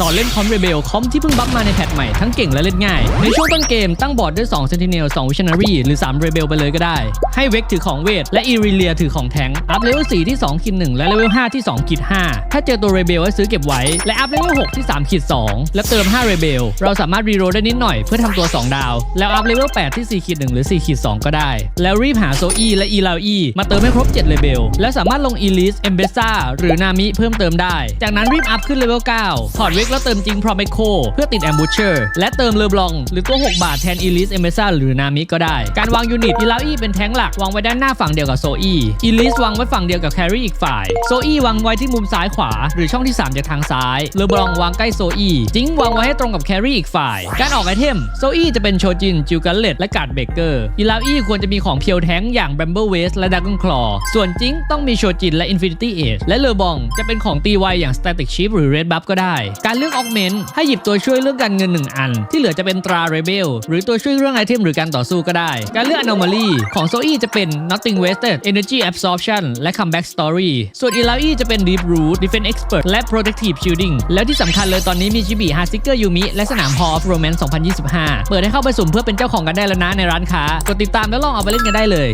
สอนเล่นคอมเรเบลคอมที่เพิ่งบัฟมาในแพทใหม่ทั้งเก่งและเล่นง่าย ในช่วงต้นเกมตั้งบอร์ดด้วย2 Sentinel 2 Visionary หรือ 3 Rebel ไปเลยก็ได้ ให้เวกถือของเวท และอีริเลียถือของแทงอัพเลเวล4ที่2ขีด1และเลเวล5ที่2ขีด5ถ้าเจอตัว Rebel ให้ซื้อเก็บไว้ และอัพเลเวล6ที่3ขีด2และเติม5 Rebel เราสามารถรีโรลได้นิดหน่อยเพื่อทำตัว 2 ดาว แล้วอัพเลเวล8ที่4ขีด1หรือ4ขีด2ก็ได้ แล้วรีบหาโซอีและอีลาวอีมาเติมให้ครบ7 Rebel แล้วสามารถลง e l i s e m b e s a หรือนามิเพิ่มเติมได้ จากนั้นรีบอัพขึ้นเลเวล9ถอดเวกแล้วเติมจริงพรอมเ c โคเพื่อติด Ambusher และเติมเลอบลอง หรือตัว6บาทแทน e l i s e m b e s a หรือนามิก็ได้ การวางยูนิตอีลาอีเป็นแท้งหลักวางไว้ด้านหน้าฝั่งเดียวกับโซอีอีลิสวางไว้ฝั่งเดียวกับแครี่อีกฝ่ายโซอีวางไว้ที่มุมซ้ายขวา หรือช่องที่ 3 จากทางซ้ายเลอบลองวางใกล้โซอีจิงวางไว้ให้ตรงกับแครี่อีกฝ่าย การออกไอเทมโซอีจะเป็นโชจินจิวกันเลตและกาดเบเกอร์อีลาอีควรจะมีของเพียวแท้งอย่างแบมเบิลเวสและดักกอนคลอส่วนจิงต้องมีโชจินและอินฟินิตี้เอชและเลอบองจะเป็นของตีไวอย่างสแตติกชิปหรือเรดบัฟก็ได้การเลือกออกเมนให้หยิบตัวช่วยเรื่องการเงิน 1 อัน ที่เหลือจะเป็นตราเรเบลหรือตัวช่วยเรื่องไอเทมหรือการต่อสู้ก็ได้ การเลือก anomaly ของโซอีจะเป็น nothing wasted energy absorption และ comeback story ส่วนอีลาวอีจะเป็น deep root defense expert และ protective shielding แล้วที่สำคัญเลยตอนนี้มีชิบิฮาซิเกอร์ยูมิและสนาม Hall of Romance 2025 เปิดให้เข้าไปสุ่มเพื่อเป็นเจ้าของกันได้แล้วนะในร้านค้ากดติดตามแล้วลองเอาไปเล่นกันได้เลย